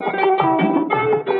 Thank you.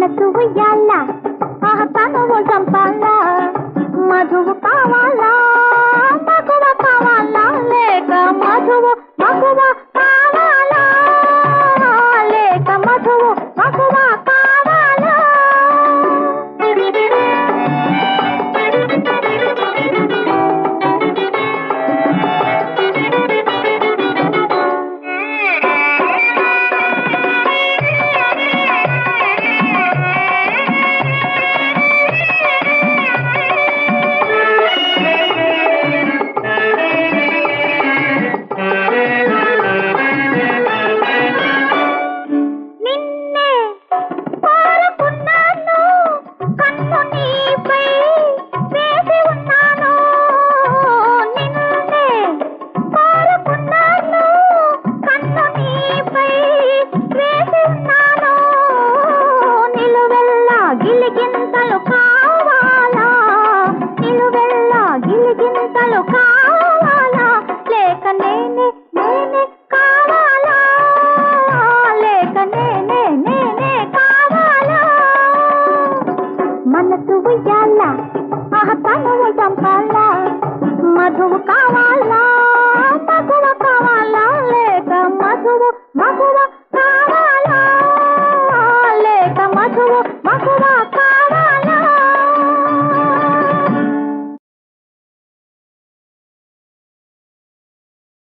உய்யால தூ உய்யால ஆகத்தானும் ஜம்பால மதுவு காவாலா மகுவ காவாலா லேக மதுவு గిలిగింతలు కావాలా? నిలువెల్ల గిలిగింతలు కావాలా? లేక నేనే నేనే కావాలా? లేక నేనే నేనే కావాలా? మనసు ఉయ్యాల? తనువు చంపాల? మధువు కావాలా? మగువ కావాలా? లేక మధువు